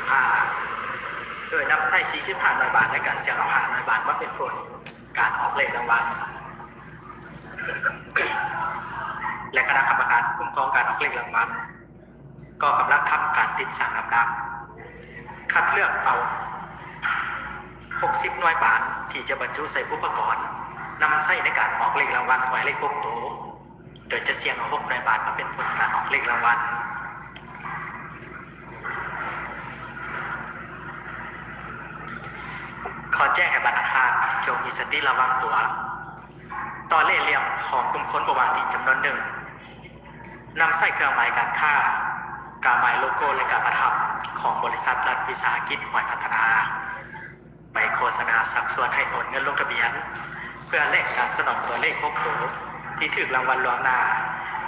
45โดยนำไส้45หน่วยบาทในการเสี่ยงเอาหาหน่วยบาทมาเป็นผลการออกเลขรางวัลและคณะกรรมการคุ้มครองการออกเลขรางวัลก็กำลังทำการติดสั่งลำดับ คัดเลือกเอา 60 หน่วยบาทที่จะบรรจุใส่อุปกรณ์นำใช้ในการออกเลขรางวัลหมายเลขหกตัวโดยจะเสี่ยงเอา6หน่วยบาทมาเป็นผลการออกเลขรางวัล ขอแจ้งให้บัตรทานจงมีสติระวังตัว ต่อเล่เหลี่ยมของกลุ่มคนประวัติจำนวนหนึ่งนำใส่เครื่องหมายการค้า การหมายโลโก้และการประทับของบริษัทรัฐวิสาหกิจหอยพัฒนา ไปโฆษณาสักส่วนให้โอนเงินลงทะเบียน เพื่อแลกการสนองตัวเลขพบตัวที่ถูกรางวัลลวงหน้า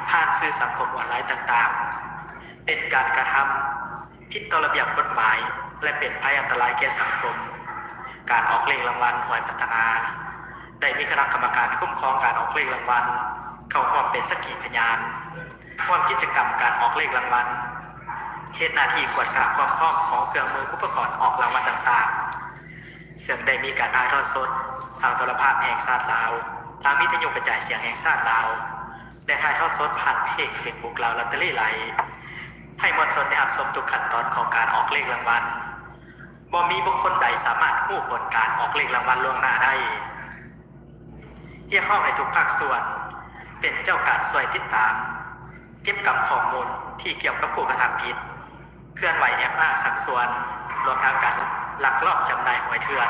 ผ่านสื่อสังคมออนไลน์ต่างๆ เป็นการกระทำผิดต่อระเบียบกฎหมาย และเป็นภัยอันตรายแก่สังคม การออกเลขรางวัลหวยพัฒนา ได้มีคณะกรรมการคุ้มครองการออกเลขรางวัล เข้าร่วมเป็นสักขีพยานร่วมกิจกรรมการออกเลขรางวัลเหตุหน้าที่กวดกาความพร้อมของเครื่องมืออุปกรณ์ออกรางวัลต่างๆซึ่งได้มีการถ่ายทอดสด ทางโทรภาพแห่งชาติลาว ทางวิทยุกระจายเสียงแห่งชาติลาว และถ่ายทอดสดผ่านเพจเฟซบุ๊กลาวลอตเตอรี่ไลให้มวลชนได้รับชมทุกขั้นตอนของการออกเลขรางวัล บ่มีบุคคลใดสามารถรู้ผลการออกเลขรางวัลล่วงหน้าได้เรียกร้องให้ทุกภาคส่วน เป็นเจ้าการสวยติดตาม เก็บกำข้อมูลที่เกี่ยวกับผู้กระทำผิด เคลื่อนไหวแอบอ้างสักส่วน รวมทั้งการลักลอบจำหน่ายหวยเถื่อน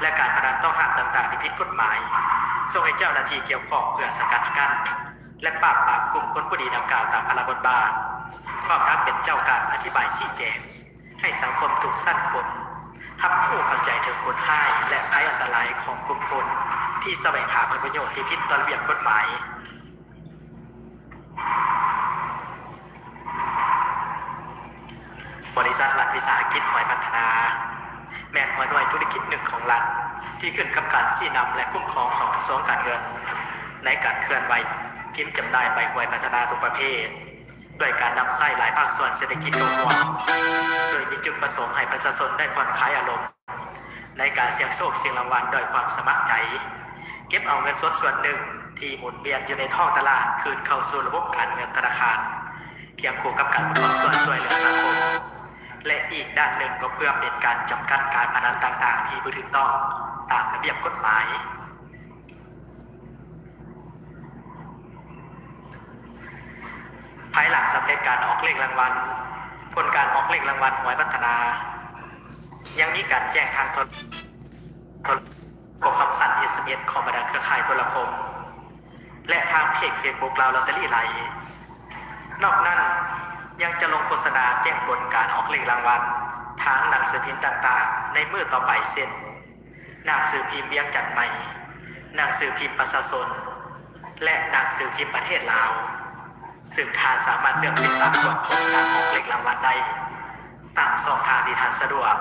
และการพนันต้องห้ามต่างๆที่ผิดกฎหมายส่งให้เจ้าหน้าที่เกี่ยวข้องเพื่อสกัดกั้นและปราบปรามกลุ่มคนผู้ดีดังกล่าวตามพระบทบาทพร้อมทั้งเป็นเจ้าการอธิบายชี้แจงให้สังคมทุกสั้นคน ทับผู้เข้าใจถึงคุณค่าและไซอันตรายของกลุ่มคนที่แสวงหาผลประโยชน์ที่ผิดต่อระเบียบกฎหมายบริษัทรัฐวิสาหกิจหอยพัฒนา แม่นหัวหน่วยธุรกิจหนึ่งของรัฐ ที่ขึ้นกับการสี่นำและคุ้มครองของกระทรวงการเงิน ในการเคลื่อนไหวพิมพ์จำหน่ายใบหวยพัฒนาทุกประเภท โดยการนำไส้หลายภาคส่วนเศรษฐกิจรวมโดยมีจุดประสงค์ให้ประชาชนได้ผ่อนคลายอารมณ์ ในการเสี่ยงโชคเสี่ยงรางวัลโดยความสมัครใจ เก็บเอาเงินสดส่วนหนึ่งที่หมุนเวียนอยู่ในท่อตลาดคืนเข้าสู่ระบบการเงินธนาคารเทียมคู่กับการประกอบส่วนช่วยเหลือสังคม และอีกด้านหนึ่งก็เพื่อเป็นการจำกัดการพนันต่างๆ ที่ไม่ถูกต้องตามระเบียบกฎหมาย ภายหลังสำเร็จการออกเลขรางวัลผลการออกเลขรางวัลหวยพัฒนา ยังมีการแจ้งทางโทรโทรระบคำสั่ง SMS ของบรรดาเครือข่ายโทรคม และทางเพจเฟซบุ๊กลาลอตเตอรี่ไลน์นอกนั้นยังจะลงโฆษณาแจ้งผลการออกเลขรางวัลทางหนังสือพิมพ์ต่างๆ ในมือต่อไปเช่นหนังสือพิมพ์เวียงจันทร์ใหม่ หนังสือพิมพ์ประชาชนและหนังสือพิมพ์ประเทศลาว ซึ่งทานสามารถเลือกติดตามผลการออกเลขรางวัลได้ตามช่องทางที่ทานสะดวก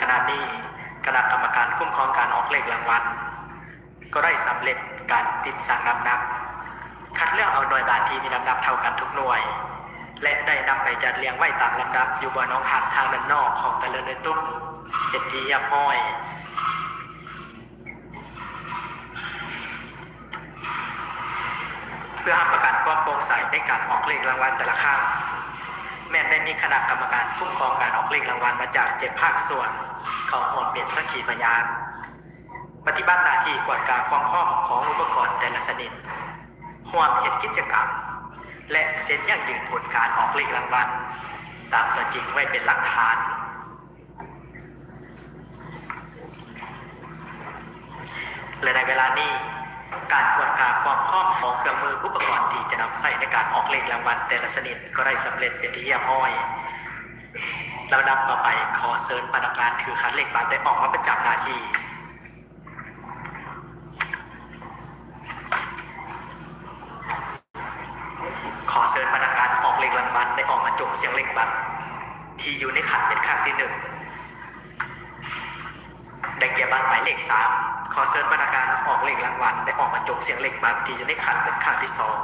ขณะนี้คณะกรรมการคุ้มครองการออกเลขรางวัลก็ได้สำเร็จการติดสั่งน้ำหนักคัดเลือกเอาหน่วยบาทที่มีน้ำหนักเท่ากันทุกหน่วย และได้นำไปจัดเรียงไว้ตามลำดับอยู่บนน้องหักทางด้านนอกของตะเลินในตุ้มเป็นที่เรียบร้อย พื่อห้ประกันความโปร่งใสในการออกเลขรางวัลแต่ละครั้งแม้ได้มีคณะกรรมการคุ้มครองการออกเลขรางวัลมาจากเจ็ดภาคส่วนเขาห่วมเป็นสกีพยาน ปฏิบัติหน้าที่กวดกาความพร้อมของอุปกรณ์แต่ละชนิดห่วมเหตุกิจกรรม และเซ็นย่างยืนผลการออกเลขรางวัลตามตัวจริงไว้เป็นหลักฐานและในเวลานี้ การกวดกาความพร้อมของเครื่องมืออุปกรณ์ที่จะนำใช้ในการออกเลขรางวัลแต่ละชนิดก็ได้สำเร็จเป็นที่เรียบร้อยลำดับต่อไปขอเชิญพนักงานถือคัดเลขบัตรได้ออกมาประจำหน้าที่ขอเชิญพนักงานออกเลขรางวัลได้ออกมาจกเสียงเลขบัตรที่อยู่ในขันเป็นข้างที่หนึ่งได้แก่บัตรหมายเลขสาม ขอเชิญพนักงานออกเลขรางวัลได้ออกมาจกเสียงเลขบัตรที่อยู่ในขันเป็นครั้งที่สอง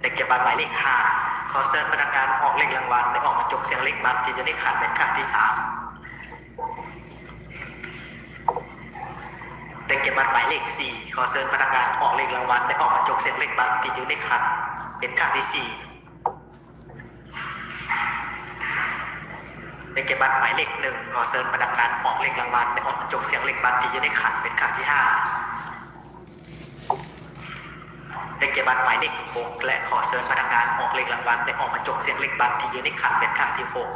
ได้เก็บบัตรหมายเลขห้าขอเชิญพนักงานออกเลขรางวัลได้ออกมาจกเสียงเลขบัตรที่อยู่ในขันเป็นครั้งที่สามได้เก็บบัตรหมายเลขสี่ขอเชิญพนักงานออกเลขรางวัลได้ออกมาจกเสียงเลขบัตรที่อยู่ในขันเป็นครั้งที่สี่ ได้เก็บบัตรหมายเลขหนึ่งขอเชิญพนักงานออกเลขรางวัลได้ออกมาจกเสียงเลขบัตรที่อยู่ในขันเป็นครั้งที่ห้าได้เก็บบัตรหมายเลขหกและขอเชิญพนักงานออกเลขรางวัลได้ออกมาจกเสียงเลขบัตรที่อยู่ในขันเป็นครั้งที่หก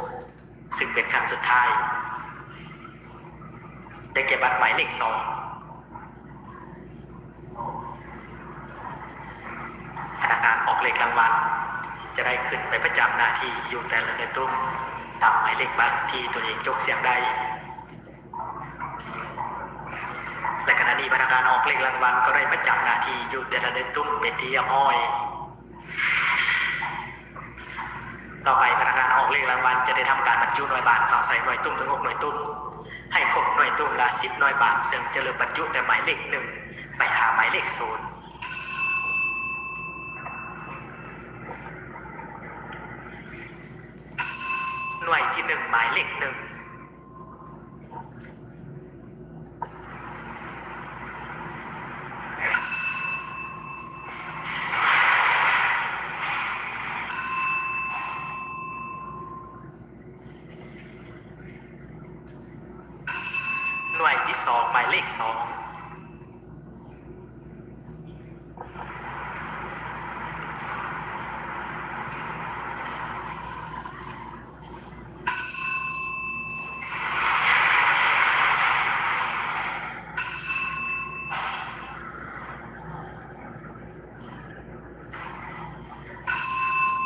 ซึ่งเป็นครั้งสุดท้ายได้เก็บบัตรหมายเลขสองพนักงานออกเลขรางวัลจะได้ขึ้นไปประจำหน้าที่อยู่แต่ละในตุ้ม ตามหมายเลขบัตรที่ตัวเองยกเสียงได้ และขณะนี้พนักงานออกเลขรางวัลก็ได้ประจำหน้าที่อยู่แต่ละในตุ้มเป็นที่เรียบร้อยต่อไปพนักงานออกเลขรางวัลจะได้ทำการบรรจุหน่วยบาทข่าวใส่หน่วยตุ้มถึงหกหน่วยตุ้มให้ครบหน่วยตุ้มละสิบหน่วยบาทซึ่งจะเหลือบรรจุแต่หมายเลขหนึ่งไปหาหมายเลขศูนย์ หน่วยที่ หนึ่งหมายเลขหนึ่งหน่วยที่สองหมายเลขสอง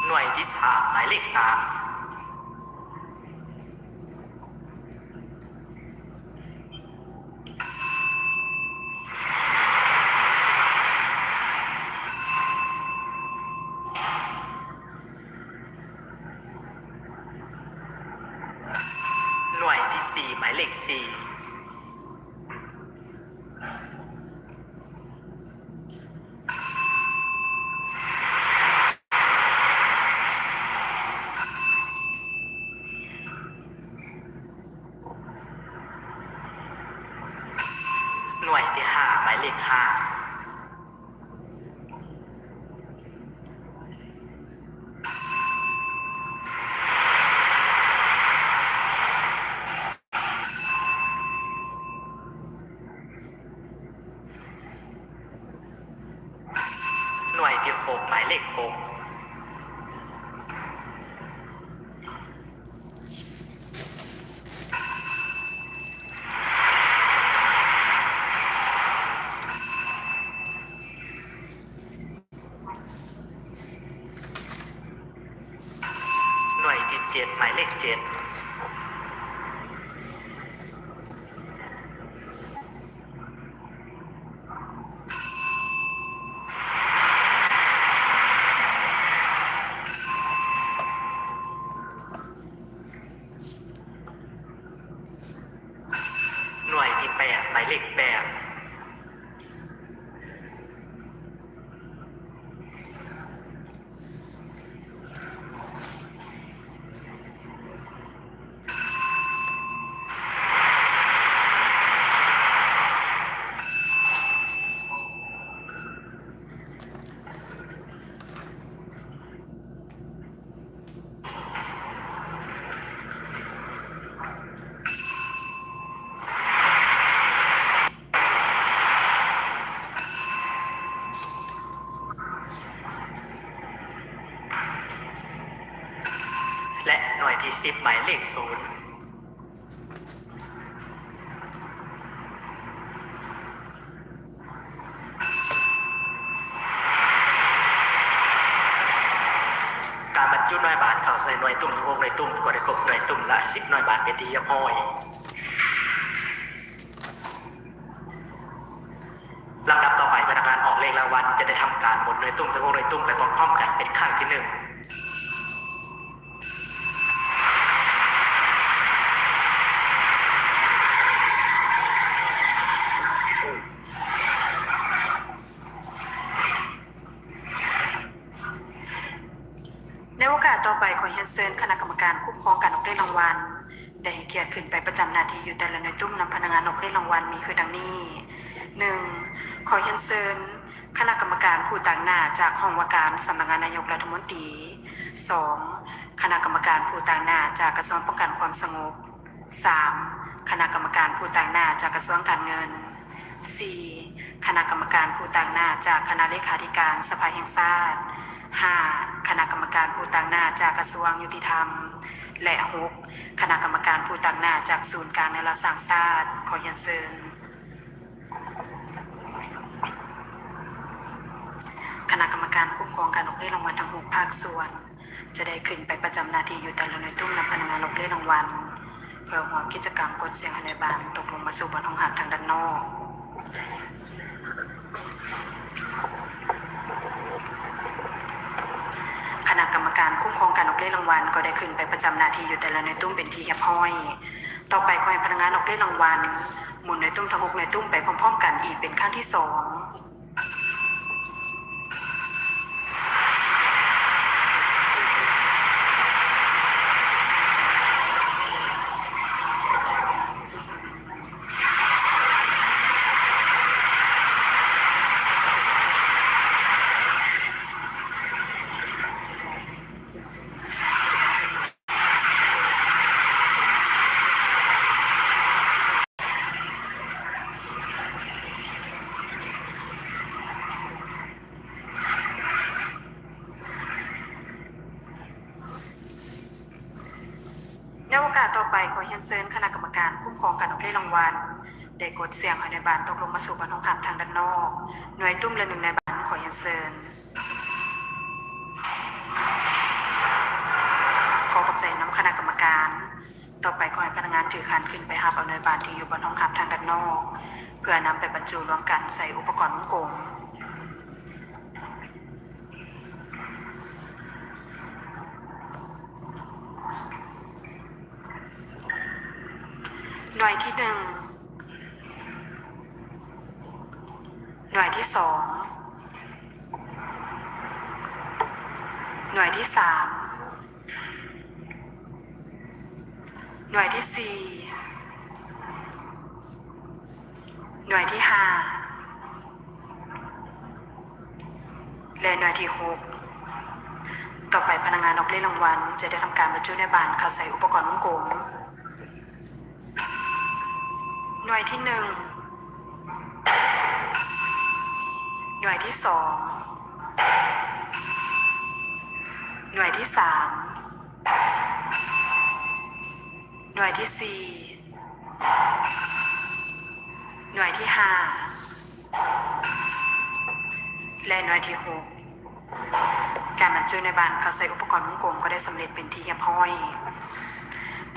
หน่วยที่สามหมายเลขสามหน่วยที่สี่หมายเลขสี่ หน่วยที่ห้าหมายเลขห้าหน่วยที่ หกหมายเลขหกหน่วยที่เจ็ดหมายเลขเจ็ดหน่วย ที่แปดหมายเลขแปด และหน่วยที่สิบหมายเลขศูนย์การบรรจุหน่วยบาทเข้าใส่หน่วยตุ่มทั้งหกหน่วยตุ่มก็ได้ครบหน่วยตุ่มละสิบหน่วยบาทเป็นที่เรียบร้อยลำดับต่อไปพนักงานออกเลขรางวัลจะได้ทำการหมุนหน่วยตุ่มทั้งหกหน่วยตุ่มไปพร้อมๆกันเป็นครั้งที่หนึ่ง ห รียนเชิญคณะกรรมการคุ้มครองการออกได้รางวัลได้ให้เกียรติขึ้นไปประจำหน้าที่อยู่แต่ละในอยตุ้มนำพนักงานออกได้รางวัลมีคือดังนี้หนึ่งขอเรียนเชิญคณะกรรมการผู้ต่างหน้าจากห้องว่าการสำนักงานนายกรัฐมนตรีสองคณะกรรมการผู้ต่างหน้าจากกระทรวงป้องกันความสงบสามคณะกรรมการผู้ต่างหน้าจากกระทรวงการเงิน 4. คณะกรรมการผู้ต่างหน้าจากคณะเลขาธิการสภาแห่งชาติ 5. คณะกรรมการผู้ต่างหน้าจากกระทรวงยุติธรรม และ 6. คณะกรรมการผู้ต่างหน้าจากศูนย์กลางในรัฐสร้างชาติขอเรียนเชิญคณะกรรมการคุ้มครองการออกเลขรางวัลทั้งหกภาคส่วน จะได้ขึ้นไปประจำหน้าที่อยู่แต่ละหน่วยตุ้มนำพนักงานออกเลขรางวัลเพื่อหอมกิจกรรมกดเสียงในบ้านตกลงมาสู่บนห้องหับทางด้านนอก คณะ โครงการออกเลขรางวัลก็ได้ขึ้นไปประจำนาทีอยู่แต่ละในตุ้มเป็นที่เฮียพ้อย ต่อไปคอยพนักงานออกเลขรางวัลหมุนในตุ้มทั้งหกในตุ้มไปพร้อม ๆ กันอีกเป็นขั้นที่สองในโอกาสต่อไปขอเรี ยนเชิญคณะกรรมการคุ้มครองการออกเลขรางวัลได้กดเสียงให้ในบ้านตกลงมาสู่บนห้องหับทางด้านนอก หน่วยตุ้มละหนึ่งในบ้านขอเรียนเชิญขอขอบใจน้ำคณะกรรมการ ต่อไปขอให้พนักงานถือคันขึ้นไปหับเอาเนยบานที่อยู่บนห้องหับทางด้านนอก เพื่อนำไปบรรจุรวมกันใส่อุปกรณ์วงกลม หน่วยที่หนึ่งหน่วยที่สองหน่วยที่สามหน่วยที่สี่หน่วยที่ห้าและหน่วยที่หกต่อไปพนักงานออกเลขรางวัลจะได้ทำการบรรจุในบานเข้าใส่อุปกรณ์วงกลม หน่วยที่หนึ่งหน่วยที่สองหน่วยที่สามหน่วยที่สี่หน่วยที่ห้าและหน่วยที่หกการบรรจุในบานเขาใส่อุปกรณ์วงกลมก็ได้สำเร็จเป็นที่เรียบร้อย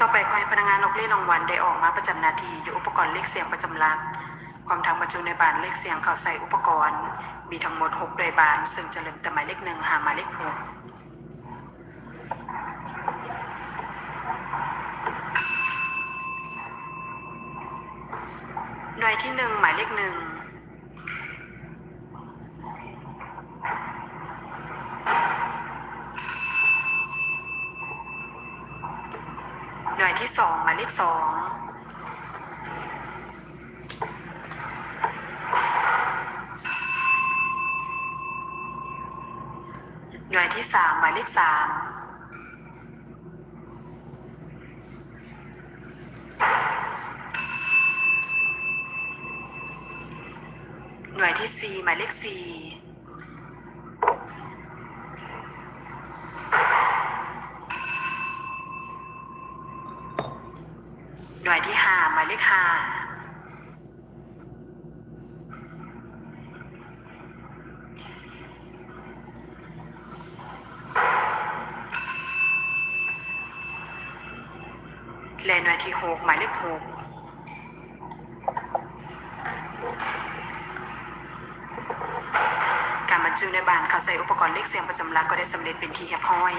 ต่อไปขอให้พนักงานออกเลขรางวัลได้ออกมาประจำนาทีอยู่อุปกรณ์เลขเสียงประจำหลัก ความทางบรรจุในบานเลขเสียงเขาใส่อุปกรณ์ มีทั้งหมด6โดยบาน ซึ่งจะเริ่มแต่หมายเลขหนึ่งหาหมายเลขหกหน่วยที่หนึ่งหมายเลขหนึ่ง หน่วยที่สองหมาย เลขสองหน่วยที่สามหมายเลขสามหน่วยที่สี่หมายเลขสี่ หน่วยที่ห้าหมายเลขห้าและหน่วยที่หกหมายเลขหกการบรรจุในบานเขาใส่อุปกรณ์เลขเสียงประจำหลักก็ได้สำเร็จเป็นที่เรียบร้อย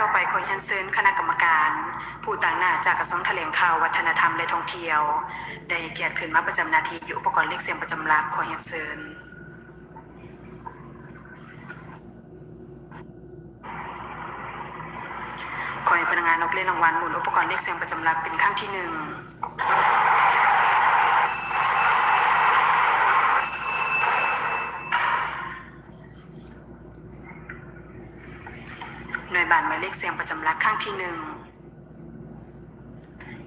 ต่อไปขอเชิญเชิญคณะกรรมการ ผู้ต่างหน้าจากกระทรวงแถลงข่าววัฒนธรรมและท่องเที่ยว ได้เกียรติขึ้นมาประจำนาทีอยู่อุปกรณ์เล็เสียงประจำหลักขอเชิญเชิญขอให้พนักงานนกเล่นรางวัลหมุนอุปกรณ์เล็เสียงประจำหลักเป็นขั้งที่หนึ่ง ที่หนึ่ง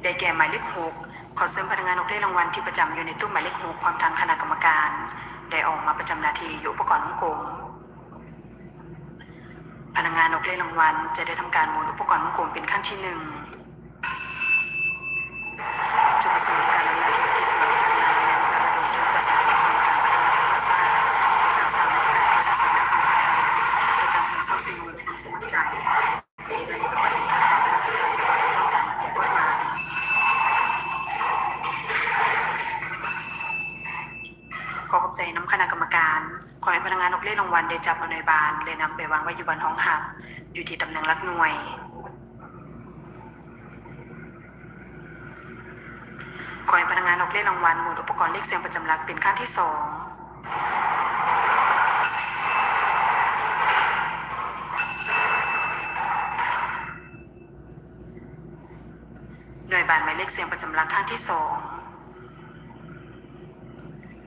ได้แก่หมายเลขหกขอเสริมพนักงานออกเล่นรางวัลที่ประจำอยู่ในตู้หมายเลขหกพร้อมทางคณะกรรมการ ได้ออกมาประจำหนาทีอยู่อุปกรณ์วงกลพนักงานออกเล่นรางวัลจะได้ทำการหมุนอุปกรณ์วงกลเป็นขั้นที่หนึ่งจุดประสงค์ในการดำเนินธุรกิจของพนักงานและการระดมทุนจัดสรรโครงการพัฒนาประเทศชาติในการสร้างและขายประชาชนและคนไทยในการสร้างสรรค์สิ่งและความสมัครใจ การขอให้พนักงานออกเล่นรางวัลได้จับเอาในวยบานเลยนำไปวางไว้อยู่บนห้องหับ อยู่ที่ตำแหน่งหลักหน่วย ขอให้พนักงานออกเล่นรางวัลหมุนอุปกรณ์เลขเสียงประจำหลักเป็นขั้นที่สองหน่วยบานหมายเลขเสียงประจำหลักครั้งที่สอง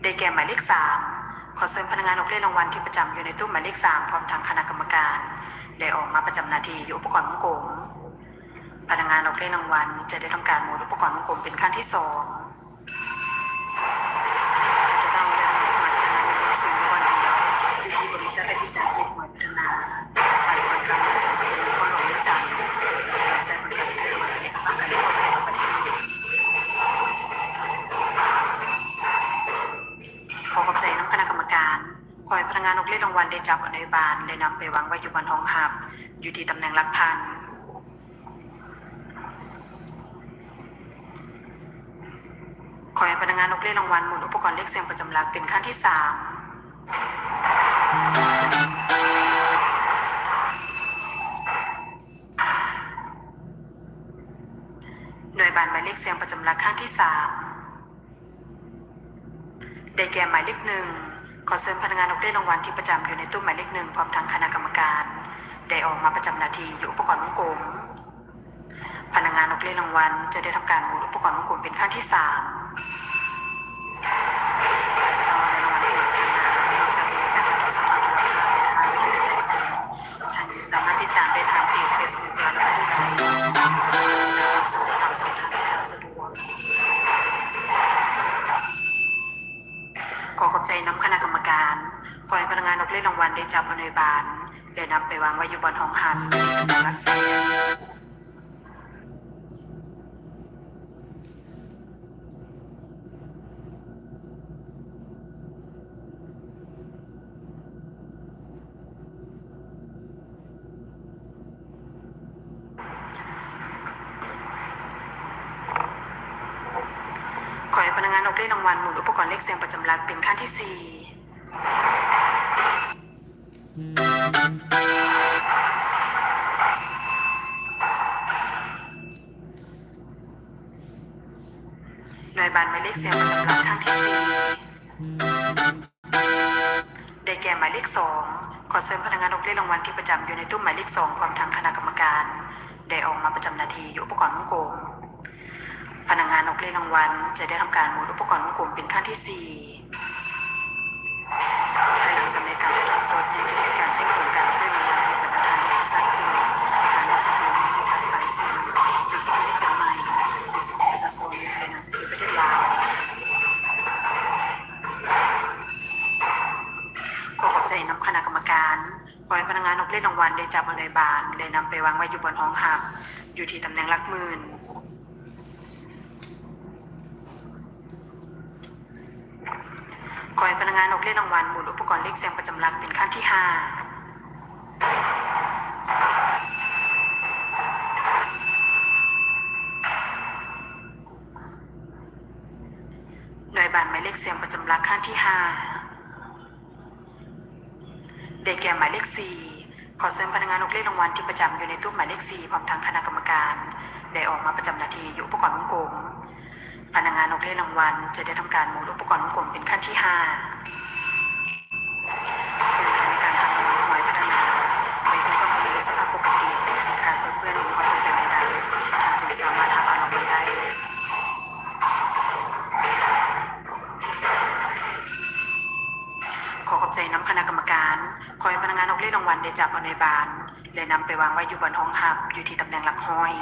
ได้แก่หมายเลขสาม ขอเสริมพนักงานออกเล่นรางวัลที่ประจำอยู่ในตู้หมายเลขสามพร้อมทางคณะกรรมการ ได้ออกมาประจำหนาทีอยู่อุปกรณ์วงกงพนักงานออกเล่นรางวัลจะได้ทำการหมุนอุปกรณ์วงกงเป็นขั้นที่สองจะต้องเริ่มหมายพนักงานในเลขศูนย์วันเดียวอยู่ที่บริษัทและที่สาขาหมาย ขอให้พนักงานออกเล่นรางวัลได้จับอาในบานและนำไปวางไว้อยู่บนห้องหับ อยู่ที่ตำแหน่งหลักพันขอให้พนักงานออกเล่นรางวัลหมุนอุปกรณ์เลขเสียงประจำหลักเป็นขั้นที่สามหน่วยบานหมายเลขเสียงประจำหลักขั้นที่สามได้แก่หมายเลขหนึ่ง ขอเสริมพนักงานออกเล่นรางวัลที่ประจำอยู่ในตู้หมายเลขหนึ่งพร้อมทั้งคณะกรรมการ ได้ออกมาประจำนาทีอยู่อุปกรณ์วงกลมพนักงานออกเล่นรางวัลจะได้ทำการหมุนอุปกรณ์วงกลมเป็นขั้นที่สาม ขอขอบใจน้ำคณะกรรมการขอให้พนักงานนกเล่นรางวัลได้จับอนุบานและนำไปวางไว้อยู่บนห้องหันที่ตำแหน่งรักษาางทางที่สี่ได้แก่หมายเลขสองขอเสริมพนักงานออกเล่นรางวัลที่ประจำอยู่ในตู้หมายเลขสองพร้อมทางคณะกรรมการ ได้ออกมาประจำนาทีอยู่อุปกรณ์วงกลมพนักงานออกเล่นรางวัลจะได้ทำการหมุนอุปกรณ์วงกลมเป็นขั้นที่สี่ คณะกรรมการขอให้พนักงานออกเล่นรางวัลได้จับมาเลยบาน เลยนำไปวางไว้อยู่บนห้องหับ อยู่ที่ตำแหน่งหลักหมื่นขอให้พนักงานออกเล่นรางวัลหมุนอุปกรณ์เลขเสียงประจำหลักเป็นขั้นที่ห้า 4. ขอเสริมพนักงานออกเลขรางวัลที่ประจำอยู่ในตู้หมายเลข 4 พร้อมทางคณะกรรมการ ได้ออกมาประจำนาทีอยู่อุปกรณ์วงกลมพนักงานออกเลขรางวัลจะได้ทำการหมุนอุปกรณ์วงกลมเป็นขั้นที่ 5เป็นในการทำหน่วยพัฒนาไปพบกับผู้ในสภาพปกติจะขาดเพื่อนๆหรือความเนไปได้ทางจึงามารถอารมณ์ขอขอบใจน้ำคณะ ห้พนักงานออกเลขรางวัลได้จับเอาในบานและนำไปวางไว้อยู่บนห้องหับอยู่ที่ตำแหน่งหลักห้อย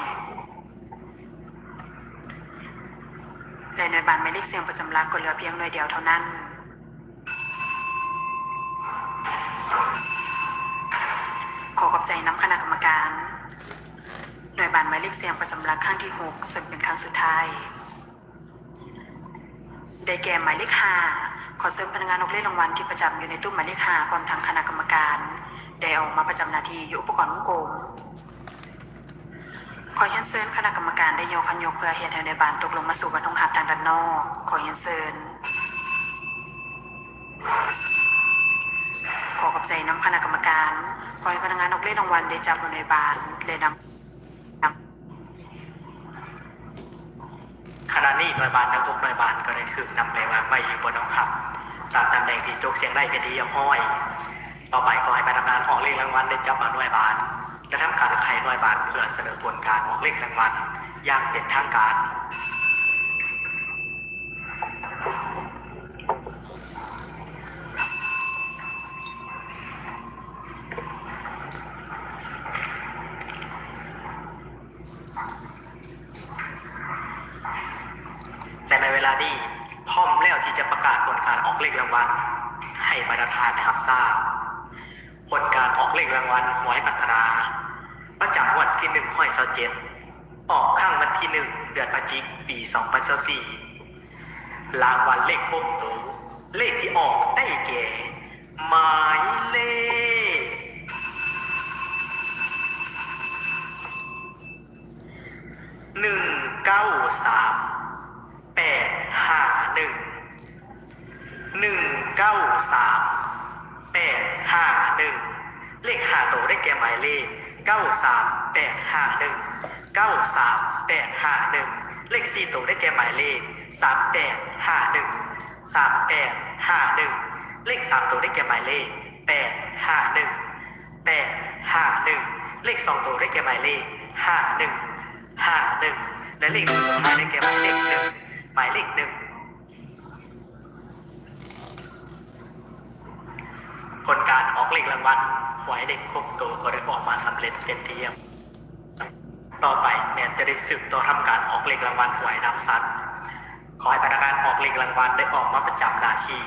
และหน่วยบานหมายเลขเสียงประจำหลักก็เหลือเพียงหน่วยเดียวเท่านั้น ขอขอบใจน้ำคณะกรรมการ หน่วยบานหมายเลขเสียงประจำหลักครั้งที่6ซึ่งเป็นครั้งสุดท้าย ได้แก่หมายเลขห้า ขอเสริมพนักงานออกเลขรางวัลที่ประจำอยู่ในตู้หมายเลขห้าพร้อมทั้งคณะกรรมการได้ออกมาประจำหนาทีอยู่อุปกรณ์วงกลมขอเฮียนเซินคณะกรรมการได้โยกคันยกเพื่อเหตุให้ในบานตกลงมาสู่บรรทงหับทางด้านนอก ขอเฮียนเซินขอขอบใจน้ำคณะกรรมการขอให้พนักงานออกเลขรางวัลได้จับบนในบานเลยนำนำขณะนี้หน่วยบานทั้งพกหน่วยบานก็ได้ถูกนำไปวางไว้อยู่บนห้องหับ ตามตำแหน่งที่จกเสียงไล่เป็นที่เรียบร้อย ต่อไปขอให้พนักงานออกเลขรางวัลได้จับเอาหน่วยบานและทำการไขหน่วยบานเพื่อเสนอผลการออกเลขรางวัลอย่างเป็นทางการและในเวลานี้ ออกเลขรางวัล ให้บรรดาทานนะครับทราบผลการออกเลขรางวัลหวยพัฒนาประจำวันที่หนึ่งห้อยเสาเจ็ดออกข้างวันที่หนึ่งเดือนพฤศจิกปีสองพันสี่รางวัลเลขพบตัวเลขที่ออกได้แก่หมายเลขหนึ่งเก้าสามแปดห้าหนึ่งหนึ่ง เก้าสามแปดห้าหนึ่งเลขห้าตัวได้แก่หมายเลขเก้าสามแปดห้าหนึ่งเก้าสามแปดห้าหนึ่งเลขสี่ตัวได้แก่หมายเลขสามแปดห้าหนึ่งสามแปดห้าหนึ่งเลขสามตัวได้แก่หมายเลขแปดห้าหนึ่งแปดห้าหนึ่งเลขสองตัวได้แก่หมายเลขห้าหนึ่งห้าหนึ่งและเลขสุดท้ายได้แก่หมายเลขหนึ่งหมายเลขหนึ่ง ผลการออกเลขรางวัลหวยเลขครบตัวก็ได้ออกมาสำเร็จเป็นที่เยี่ยมต่อไปแมนจะได้สืบต่อทำการออกเลขรางวัลหวยนำซัดขอให้พนักงานออกเลขรางวัลได้ออกมาประจำหน้าที่